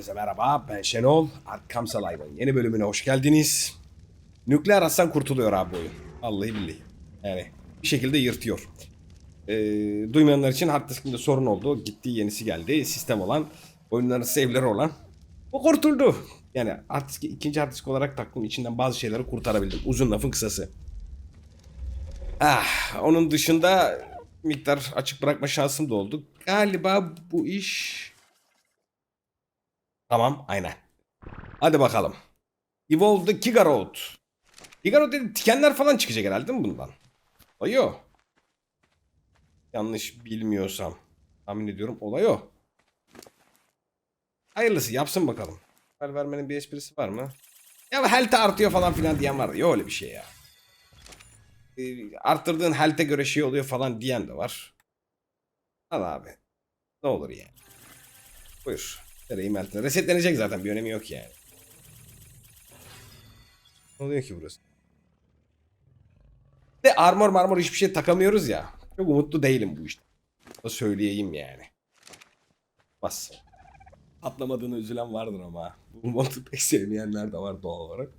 Herkese merhaba ben Şenol. Arkham Survivor'ın yeni bölümüne hoş geldiniz. Nükleer atsan kurtuluyor abi oyun. Vallahi billahi. Yani bir şekilde yırtıyor. Ee, duymayanlar için hard diskinde sorun oldu. Gitti yenisi geldi. Sistem olan, oyunların save'leri olan. Bu kurtuldu. Yani hard diski, ikinci hard disk olarak taktım. içinden bazı şeyleri kurtarabildim. Uzun lafın kısası. Ah, onun dışında miktar açık bırakma şansım da oldu. Galiba bu iş Tamam aynen. Hadi bakalım. Evolve the Kigarot. Kigarot dedi tikenler falan çıkacak herhalde değil mi bundan? Olay. Yanlış bilmiyorsam. Tahmin ediyorum olay o. Hayırlısı yapsın bakalım. Haber vermenin bir esprisi var mı? Ya health artıyor falan filan diyen var. Yok öyle bir şey ya. Ee, arttırdığın health'e göre şey oluyor falan diyen de var. Al abi. Ne olur yani. Buyur. Nereye meltine. Resetlenecek zaten bir önemi yok yani. Ne oluyor ki burası? De armor marmor hiçbir şey takamıyoruz ya. Çok umutlu değilim bu işte. O söyleyeyim yani. Bas. Atlamadığını üzülen vardır ama. Bu modu pek sevmeyenler de var doğal olarak.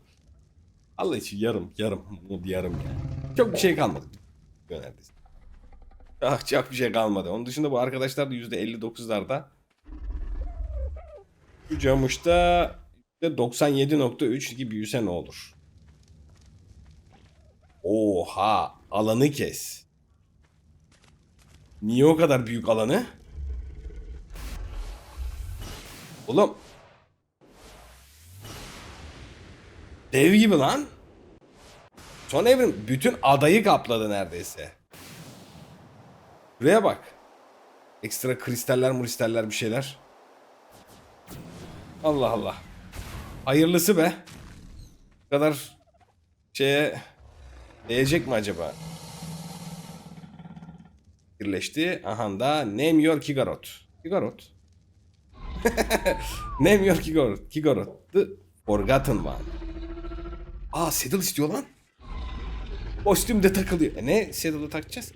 Allah için yarım yarım mod yarım yani. Çok bir şey kalmadı. Neredeyse. Ah çok bir şey kalmadı. Onun dışında bu arkadaşlar da %59'larda. Bu camışta %97.3 gibi büyüse ne olur? Oha alanı kes. Niye o kadar büyük alanı? Oğlum. Dev gibi lan. Son evrim bütün adayı kapladı neredeyse. Buraya bak. Ekstra kristaller muristaller bir şeyler. Allah Allah. Hayırlısı be. Bu kadar şeye değecek mi acaba? Birleşti. Aha da Name Your Kigarot. Kigarot. Name Your Kigarot. Kigarot. The Forgotten One. Aa Saddle istiyor lan. Kostüm de takılıyor. E ne Saddle'ı takacağız?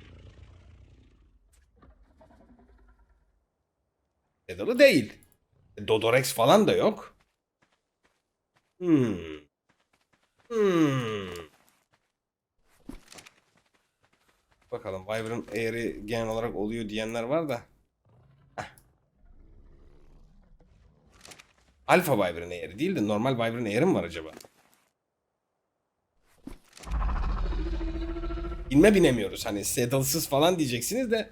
Saddle'ı değil. Dodorex falan da yok. Hmm. Hmm. Bakalım Wyvern eğri genel olarak oluyor diyenler var da. Heh. Alpha Wyvern eğri değil de normal Wyvern eğri mi var acaba? Binme binemiyoruz. Hani saddle'sız falan diyeceksiniz de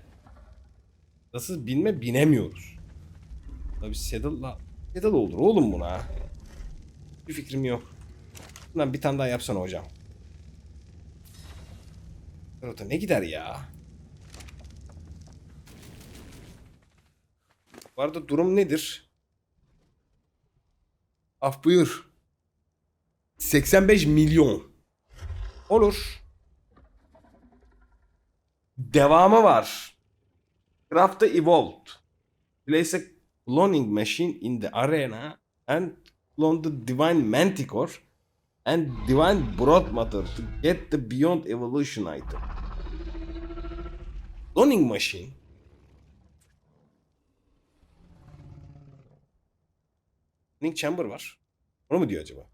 saddle'sız binme binemiyoruz. Tabii saddle'la saddle olur oğlum buna. Bir fikrim yok. Bundan bir tane daha yapsana hocam. Rota ne gider ya? Bu arada durum nedir? Af buyur. 85 milyon. Olur. Devamı var. Craft'ta Evolved. Place a cloning machine in the arena and clone the divine manticore and divine broth matter to get the beyond evolution item. Cloning machine. Cloning chamber var. Onu mu diyor acaba?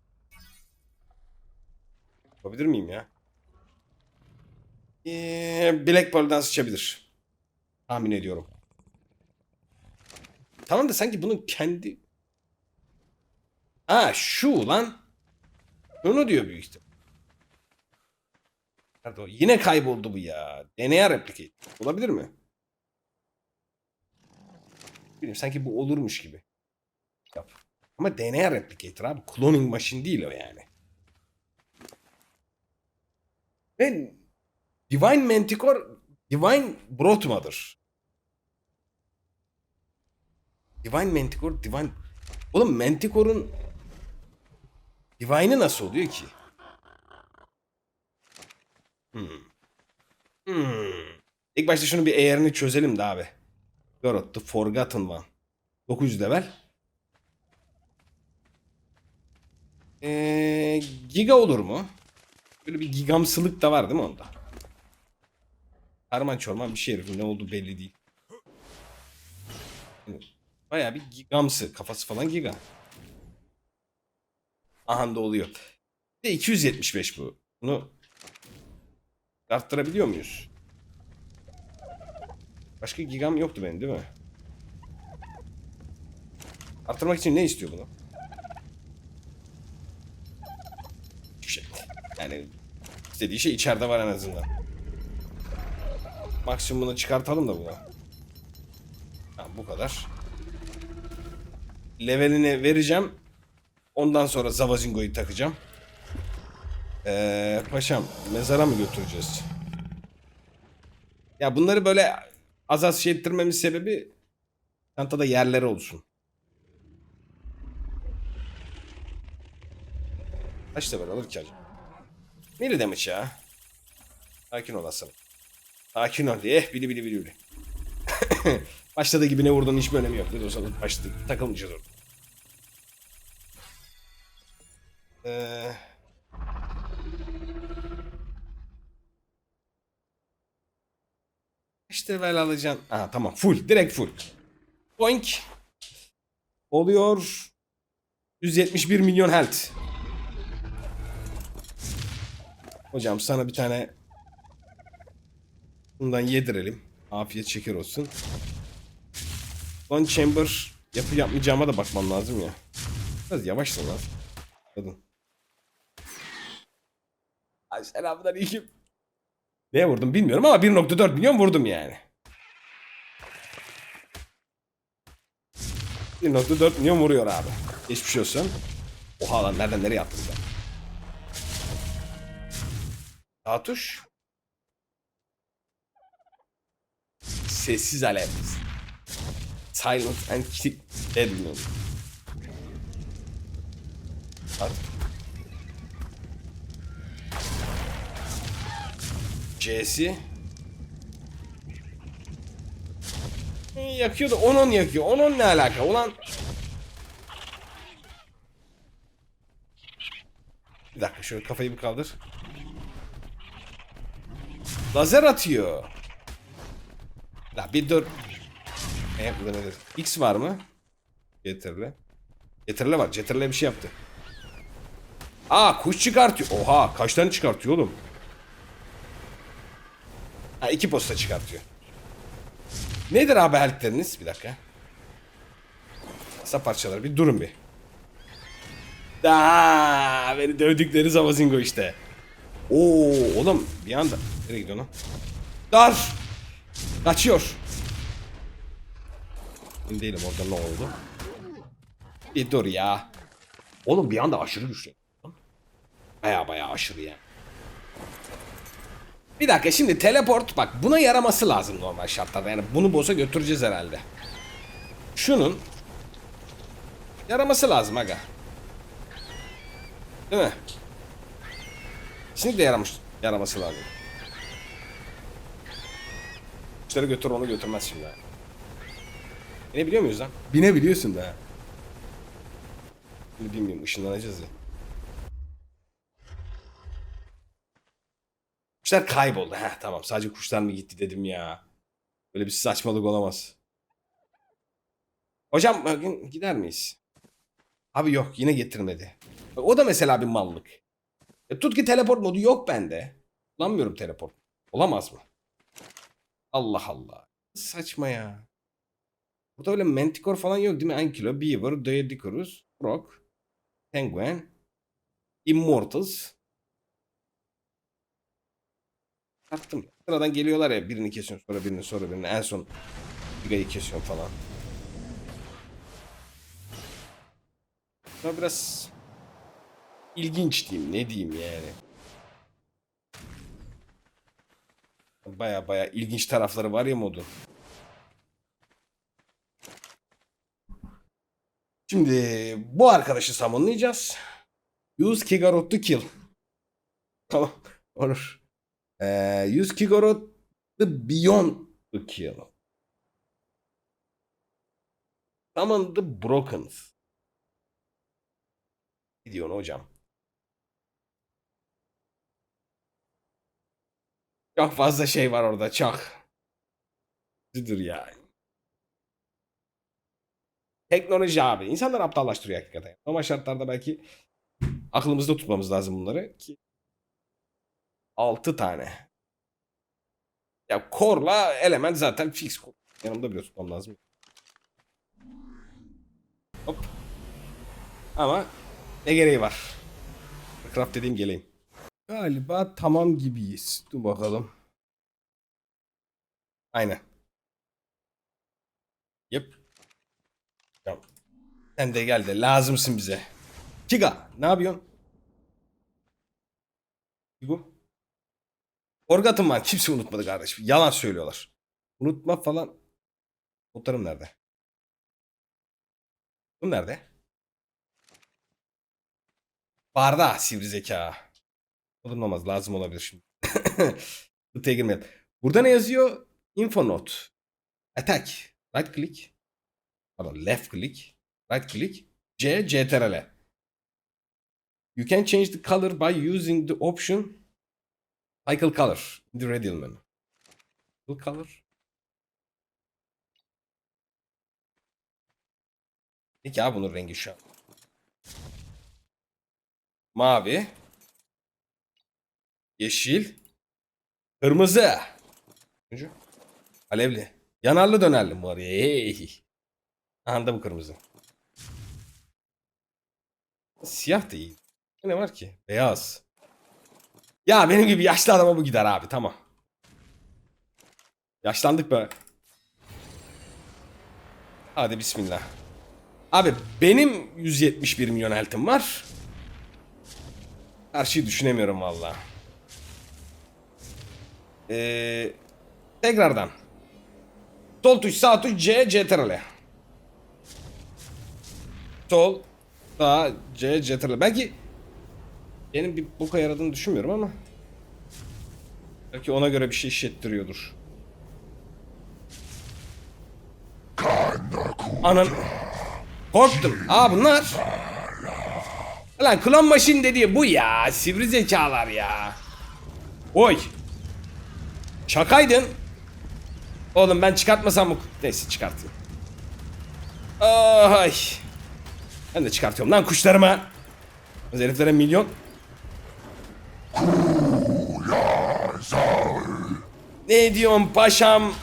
Yapabilir miyim ya? Ee, Black Pearl'dan sıçabilir. Tahmin ediyorum. Tamam da sanki bunun kendi... Ha şu lan. Şunu diyor büyük ihtimal. Nerede o? Yine kayboldu bu ya. DNA replicate. Olabilir mi? Bilmiyorum sanki bu olurmuş gibi. Yap. Ama DNA replicator abi. Cloning machine değil o yani. Ve Divine Manticore Divine Brothma'dır. Divine Manticore Divine... Oğlum Manticore'un Divine'ı nasıl oluyor ki? Hmm. Hmm. İlk başta şunu bir eğerini çözelim de abi. Garot the Forgotten One. 900 level. Ee, giga olur mu? Böyle bir gigamsılık da var değil mi onda? Karman çorman bir şey herifin ne olduğu belli değil. Baya bir gigamsı. Kafası falan giga. Aha da oluyor. Bir de 275 bu. Bunu arttırabiliyor muyuz? Başka gigam yoktu benim değil mi? Arttırmak için ne istiyor bunu? Hiçbir şey. Yani istediği şey içeride var en azından. Maksimumunu çıkartalım da buna. Ha, bu kadar. Levelini vereceğim. Ondan sonra Zavazingo'yu takacağım. Ee, paşam mezara mı götüreceğiz? Ya bunları böyle az az şey ettirmemin sebebi çantada yerleri olsun. Kaç level alır ki acaba? Neydi demiş ya? Sakin ol aslanım. Sakin ol. Eh, bili bili bili bili. Başladığı gibi ne vurduğunun hiçbir önemi yok. Ne olsa başladık. Takılmayacağız orada. Ee... İşte level alacaksın. Aa tamam full. Direkt full. Boink. Oluyor. 171 milyon health. Hocam sana bir tane bundan yedirelim. Afiyet şeker olsun. Son chamber yapı yapmayacağıma da bakmam lazım ya. Biraz yavaşsın lan. Kadın. Ay selamünaleyküm. Neye vurdum bilmiyorum ama 1.4 milyon vurdum yani. 1.4 milyon vuruyor abi. Geçmiş olsun. Oha lan nereden nereye attım ben? Sağ tuş. Sessiz alev. Silent and keep dead moon. At. C'si. Ee, Yakıyordu. 10-10 yakıyor. 10-10 ne alaka? Ulan. Bir dakika şöyle kafayı bir kaldır. Lazer atıyor. La bir dur. Nedir? X var mı? Getirle. Getirle var. Getirle bir şey yaptı. Aa kuş çıkartıyor. Oha kaç tane çıkartıyor oğlum? Ha iki posta çıkartıyor. Nedir abi health'leriniz? Bir dakika. Kısa parçaları bir durun bir. Aa, beni dövdükleri Zamazingo işte. Oo oğlum bir anda. Nereye gidiyor lan? Dar. Kaçıyor. Emin değilim orada ne oldu. Bir dur ya. Oğlum bir anda aşırı güçlü. Baya baya aşırı yani. Bir dakika şimdi teleport bak buna yaraması lazım normal şartlarda. Yani bunu boss'a götüreceğiz herhalde. Şunun yaraması lazım aga. Değil mi? Kesinlikle yaramış, yaraması lazım. İşleri götür onu götürmez şimdi. ha. Binebiliyor muyuz lan? Binebiliyorsun da. Şimdi bilmiyorum ışınlanacağız ya. Kuşlar kayboldu. Heh tamam sadece kuşlar mı gitti dedim ya. Böyle bir saçmalık olamaz. Hocam bugün gider miyiz? Abi yok yine getirmedi. O da mesela bir mallık. E, tut ki teleport modu yok bende. Kullanmıyorum teleport. Olamaz mı? Allah Allah. Saçma ya. Burada öyle Manticore falan yok değil mi? Ankilo, Beaver, Daedicurus, Rock, Penguin, Immortals. Attım. Sıradan geliyorlar ya birini kesiyorsun sonra birini sonra birini en son Giga'yı kesiyorsun falan. Ama biraz ilginç diyeyim ne diyeyim yani. Baya baya ilginç tarafları var ya modun. Şimdi bu arkadaşı summonlayacağız. Use Kigarot to kill. Tamam. Olur. Ee, use Kigarot the beyond to kill. Summon the broken. Ne diyorsun hocam? Çok fazla şey var orada. Çok. Dur ya. Teknoloji abi. İnsanları aptallaştırıyor hakikaten. Ama şartlarda belki aklımızda tutmamız lazım bunları ki 6 tane. Ya core'la element zaten fix. Yanımda bile tutmam lazım. Hop. Ama ne gereği var? Craft dediğim geleyim. Galiba tamam gibiyiz. Dur bakalım. Aynen. Yep. Tamam. Sen de gel de lazımsın bize. Kiga ne yapıyorsun? Bu. Orgatım var. Kimse unutmadı kardeşim. Yalan söylüyorlar. Unutma falan. Notlarım nerede? Bu nerede? Barda sivri zeka. Olmaz lazım olabilir şimdi. Kutuya girmeyelim. Burada ne yazıyor? Info note. Attack. Right click. Pardon left click. Right click. C. CTRL. You can change the color by using the option Cycle color the radial menu. Cycle color. Peki abi bunun rengi şu an. Mavi. Yeşil. Kırmızı. Turuncu. Alevli. Yanarlı dönerli var? Hey. Aha da bu kırmızı. Siyah da iyi. Ne var ki? Beyaz. Ya benim gibi yaşlı adama bu gider abi tamam. Yaşlandık be. Hadi bismillah. Abi benim 171 milyon eltim var. Her şeyi düşünemiyorum valla. Ee, tekrardan. Sol tuş sağ tuş C CTRL. Sol sağ C CTRL. Belki benim bir boka yaradığını düşünmüyorum ama. Belki ona göre bir şey işlettiriyordur. Anan. Korktum. Aa bunlar. Lan klon machine dediği bu ya. Sivri zekalar ya. Oy. Şakaydın. Oğlum ben çıkartmasam mı? Neyse çıkartayım. Ay. Ben de çıkartıyorum lan kuşlarıma. Heriflere milyon. Ne diyorsun paşam?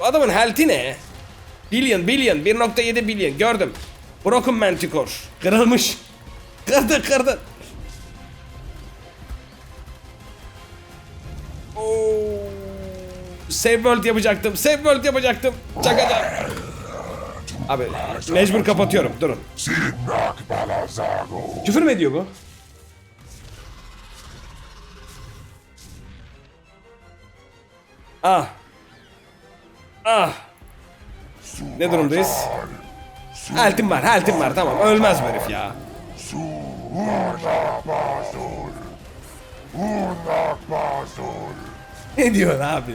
Bu adamın health'i ne? Billion, billion, 1.7 billion gördüm. Broken Manticore. Kırılmış. Kırdı, kırdı. Save World yapacaktım. Save World yapacaktım. Çakacağım. Abi mecbur kapatıyorum. Durun. Küfür mü ediyor bu? Ah. Ah. Ne durumdayız? Haltim var, haltim var. Tamam, ölmez bu herif ya. Ne diyorsun abi?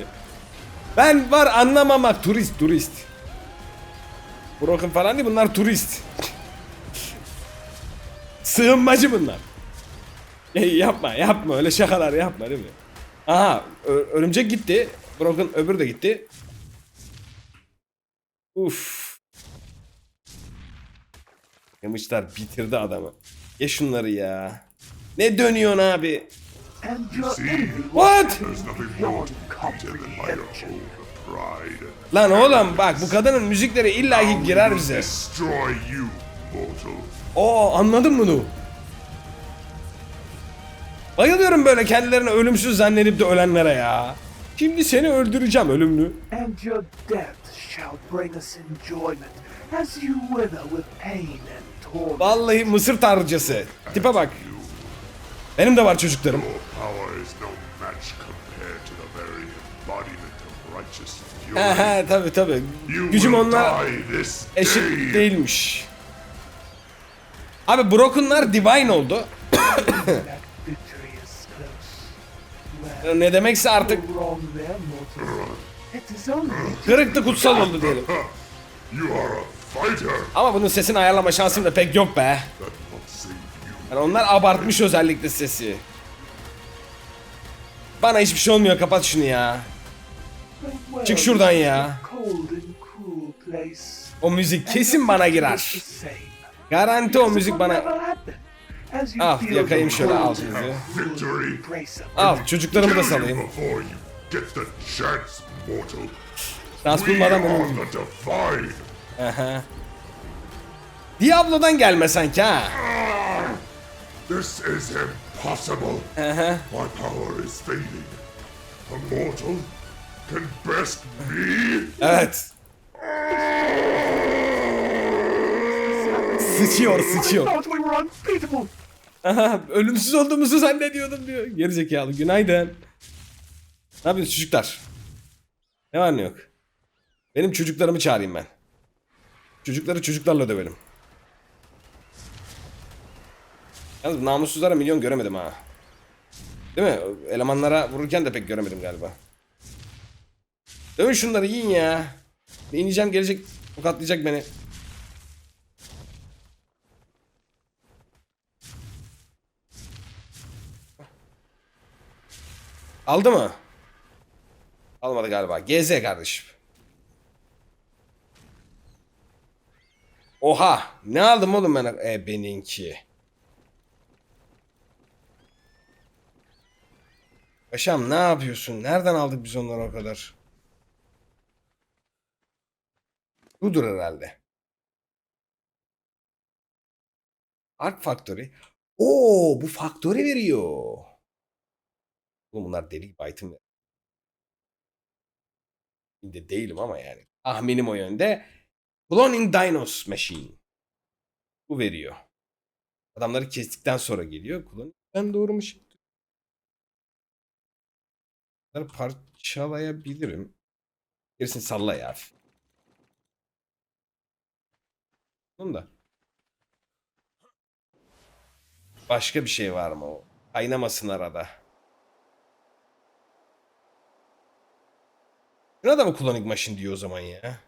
Ben var anlamamak. Turist, turist. Broken falan değil bunlar turist. Sığınmacı bunlar. Ey yapma yapma öyle şakalar yapma değil mi? Aha örümcek gitti. Broken öbür de gitti. Uf. Yamışlar bitirdi adamı. Ye şunları ya. Ne dönüyorsun abi? What? Lan oğlum bak bu kadının müzikleri illaki girer bize. Oo anladın bunu. Bayılıyorum böyle kendilerini ölümsüz zannedip de ölenlere ya. Şimdi seni öldüreceğim ölümlü. and your death shall bring us enjoyment as you wither with pain and torment. Vallahi Mısır tanrıcası. Tipe bak. Benim de var çocuklarım. He tabi tabi. Gücüm onlar eşit değilmiş. Abi Broken'lar divine oldu. Ne demekse artık kırıktı kutsal oldu diyelim. Ama bunun sesini ayarlama şansım da pek yok be. Yani onlar abartmış özellikle sesi. Bana hiçbir şey olmuyor kapat şunu ya. Çık şuradan ya. O müzik kesin bana girer. Garanti o müzik bana... Al feel yakayım şöyle al sizi. Al çocuklarımı da salayım. We bulmadan divine. Aha. Diablo'dan gelme sanki ha. This is impossible. Aha. My power is fading. A mortal can best me. Evet. Sıçıyor sıçıyor. Aha, ölümsüz olduğumuzu zannediyordum diyor. Gerizekalı günaydın. Ne yapıyorsunuz çocuklar? Ne var ne yok? Benim çocuklarımı çağırayım ben. Çocukları çocuklarla dövelim. Yalnız namussuzlara milyon göremedim ha. Değil mi? Elemanlara vururken de pek göremedim galiba. Dövün şunları yiyin ya. İneceğim gelecek tokatlayacak beni. Aldı mı? Almadı galiba. GZ kardeşim. Oha! Ne aldım oğlum ben? E benimki. Paşam ne yapıyorsun? Nereden aldık biz onları o kadar? Budur herhalde. Ark Factory. Oo, bu Factory veriyor. Oğlum bunlar deli gibi item ver. De değilim ama yani. Tahminim o yönde. Cloning Dinos Machine. Bu veriyor. Adamları kestikten sonra geliyor. Cloning ben doğru mu şimdi? Bunları parçalayabilirim. Gerisini salla ya. Bunun da. Başka bir şey var mı o? Kaynamasın arada. Buna da mı Cloning Machine diyor o zaman ya?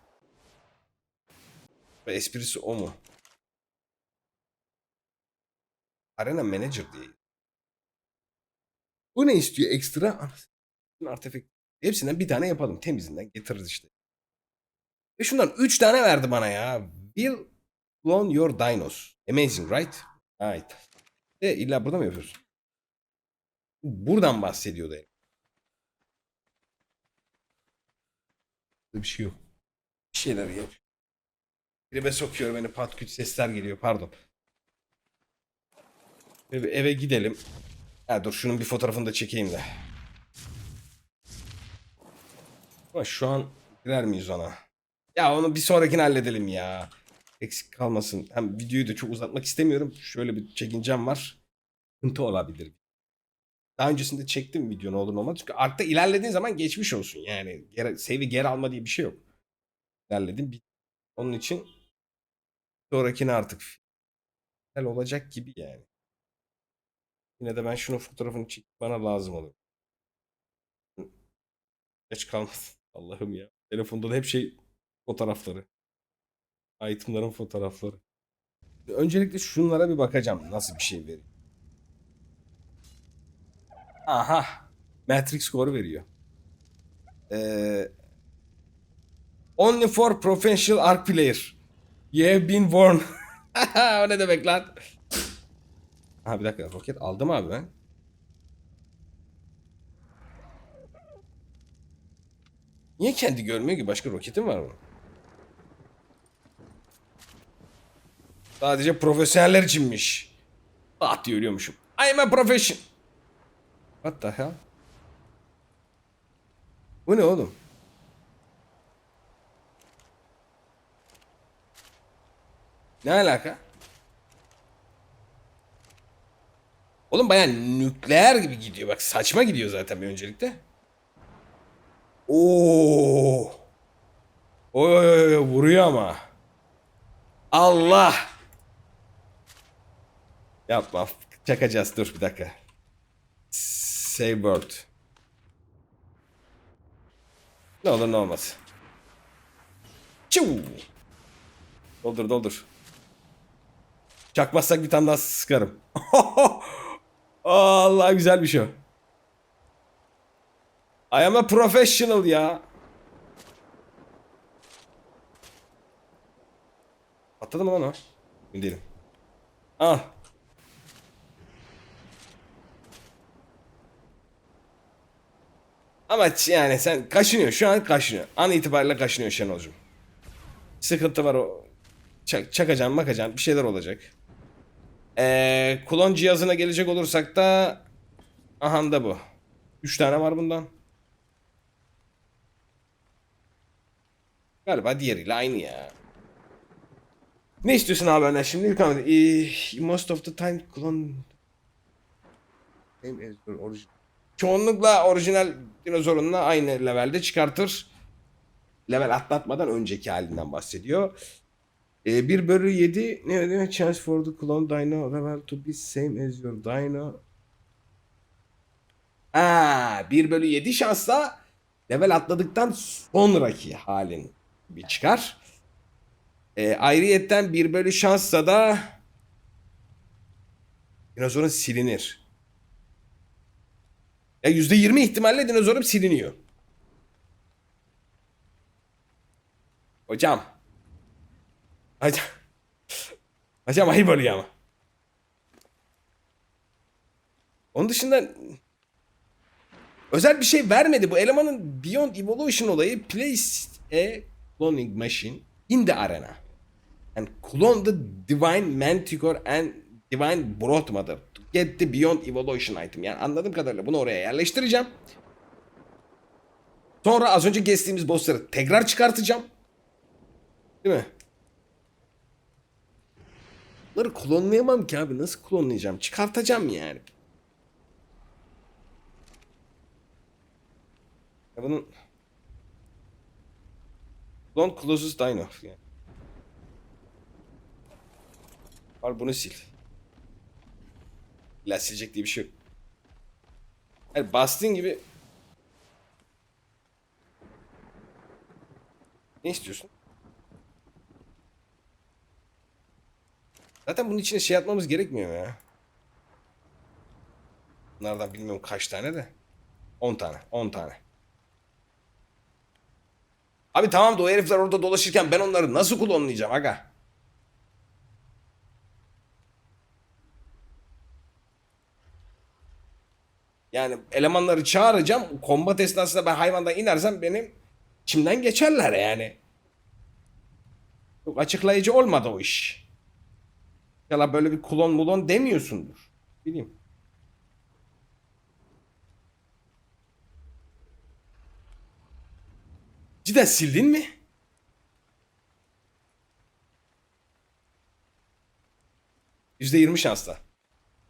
Esprisi o mu? Arena Manager diye. Bu ne istiyor ekstra? Anasını artefakt. Hepsinden bir tane yapalım. Temizinden getiririz işte. Ve şundan 3 tane verdi bana ya. Will clone your dinos. Amazing right? Right. E illa burada mı yapıyorsun? Buradan bahsediyordu. herif. Bir şey yok. Bir şeyler yap. Tribe sokuyor beni patküt sesler geliyor pardon. Eve, eve gidelim. Ha dur şunun bir fotoğrafını da çekeyim de. Ama şu an girer miyiz ona? Ya onu bir sonrakini halledelim ya. Eksik kalmasın. Hem videoyu da çok uzatmak istemiyorum. Şöyle bir çekincem var. Sıkıntı olabilir. Daha öncesinde çektim video ne olur ne olmaz. Çünkü artta ilerlediğin zaman geçmiş olsun. Yani geri, save'i geri alma diye bir şey yok. İlerledim. Onun için sonrakini artık final olacak gibi yani. Yine de ben şunun fotoğrafını çekip bana lazım olur. Geç kalmasın. Allah'ım ya. Telefonda da hep şey fotoğrafları. Itemların fotoğrafları. Öncelikle şunlara bir bakacağım. Nasıl bir şey veriyor. Aha. Matrix score veriyor. Ee, only for professional arc player. You have been warned. o ne demek lan? Ha bir dakika roket aldım abi ben. Niye kendi görmüyor ki? Başka roketim var mı? Sadece profesyoneller içinmiş. Ah diye ölüyormuşum. I am a profession. What the hell? Bu ne oğlum? Ne alaka? Oğlum baya nükleer gibi gidiyor. Bak saçma gidiyor zaten bir öncelikle. Oo. Oy oy oy vuruyor ama. Allah. Yapma. Çakacağız. Dur bir dakika. Save. Ne olur ne olmaz. Çiu. Doldur doldur. Çakmazsak bir tane daha sıkarım. Allah güzel bir şey. I am a professional ya. Patladı mı lan o? Emin değilim. Al. Ama yani sen kaşınıyor. Şu an kaşınıyor. An itibariyle kaşınıyor Şenol'cum. Sıkıntı var o. Çak, çakacaksın bakacaksın bir şeyler olacak. Ee, klon cihazına gelecek olursak da aha da bu. 3 tane var bundan. Galiba diğeriyle aynı ya. Ne istiyorsun abi benden şimdi? İlk hamle. Ee, most of the time clone... Same as origin- Çoğunlukla orijinal dinozorunla aynı levelde çıkartır. Level atlatmadan önceki halinden bahsediyor. Ee, 1 bölü 7 ne demek? Chance for the clone dino level to be same as your dino. Aa, 1 bölü 7 şansla level atladıktan sonraki halin bir çıkar. E, ayrıyetten 1 bölü şansla da dinozorun silinir. Ya %20 ihtimalle dinozorun siliniyor. Hocam. Hocam. Hocam ayıp oluyor ama. Onun dışında özel bir şey vermedi. Bu elemanın Beyond Evolution olayı place cloning machine in the arena. And clone the divine manticore and divine broth mother to get the Beyond Evolution item. Yani anladığım kadarıyla bunu oraya yerleştireceğim. Sonra az önce geçtiğimiz bossları tekrar çıkartacağım. Değil mi? Bunları klonlayamam ki abi. Nasıl klonlayacağım? Çıkartacağım yani. Ya bunun Clone closest dino yani. Al bunu sil. İlla silecek diye bir şey yok. Yani bastığın gibi Ne istiyorsun? Zaten bunun içine şey atmamız gerekmiyor ya. Bunlardan bilmiyorum kaç tane de. 10 tane. 10 tane. Abi tamam da o herifler orada dolaşırken ben onları nasıl klonlayacağım aga? Yani elemanları çağıracağım. Kombat esnasında ben hayvandan inersem benim içimden geçerler yani. Çok açıklayıcı olmadı o iş. Ya böyle bir klon mulon demiyorsundur. Bileyim. Cidden sildin mi? Yüzde yirmi şansla.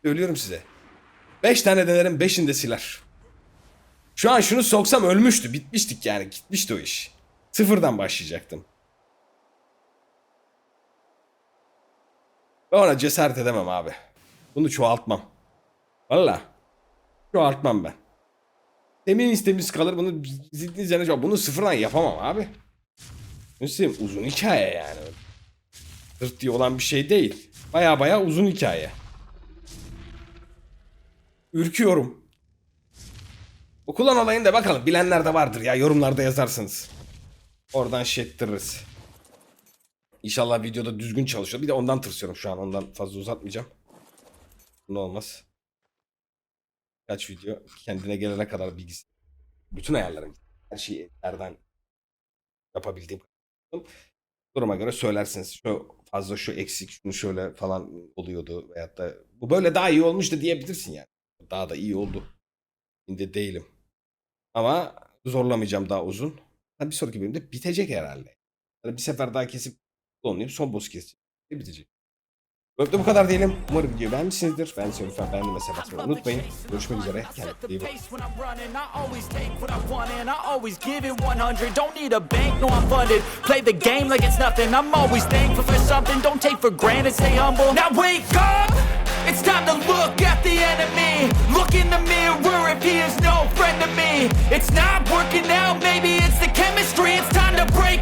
Ölüyorum size. Beş tane denerim beşinde siler. Şu an şunu soksam ölmüştü. Bitmiştik yani. Gitmişti o iş. Sıfırdan başlayacaktım. Ben ona cesaret edemem abi. Bunu çoğaltmam. Valla. Çoğaltmam ben. Temiz temiz kalır bunu zildiğiniz yerine çoğalt- Bunu sıfırdan yapamam abi. Nasıl uzun hikaye yani. Sırt diye olan bir şey değil. Baya baya uzun hikaye. Ürküyorum. Bu kullan olayını da bakalım. Bilenler de vardır ya. Yorumlarda yazarsınız. Oradan şey ettiririz. İnşallah videoda düzgün çalışıyor. Bir de ondan tırsıyorum şu an. Ondan fazla uzatmayacağım. Ne olmaz. Kaç video kendine gelene kadar bilgisi. Bütün ayarlarım. Her şeyi nereden yapabildiğim. Duruma göre söylersiniz. Şu fazla şu eksik şunu şöyle falan oluyordu veyahut da bu böyle daha iyi olmuş da diyebilirsin yani. Daha da iyi oldu. Şimdi değilim. Ama zorlamayacağım daha uzun. Bir sonraki bölümde bitecek herhalde. Bir sefer daha kesip kullanayım son boss keseceğim. Bitecek. Bölümde bu kadar diyelim. Umarım video beğenmişsinizdir. Ben Sörüfen beğendim Mesela sebasmayı unutmayın. Görüşmek üzere. Kendinize iyi bakın. It's time to look at the enemy Look in the mirror if he is no friend to me It's not working out, maybe it's the chemistry It's time to break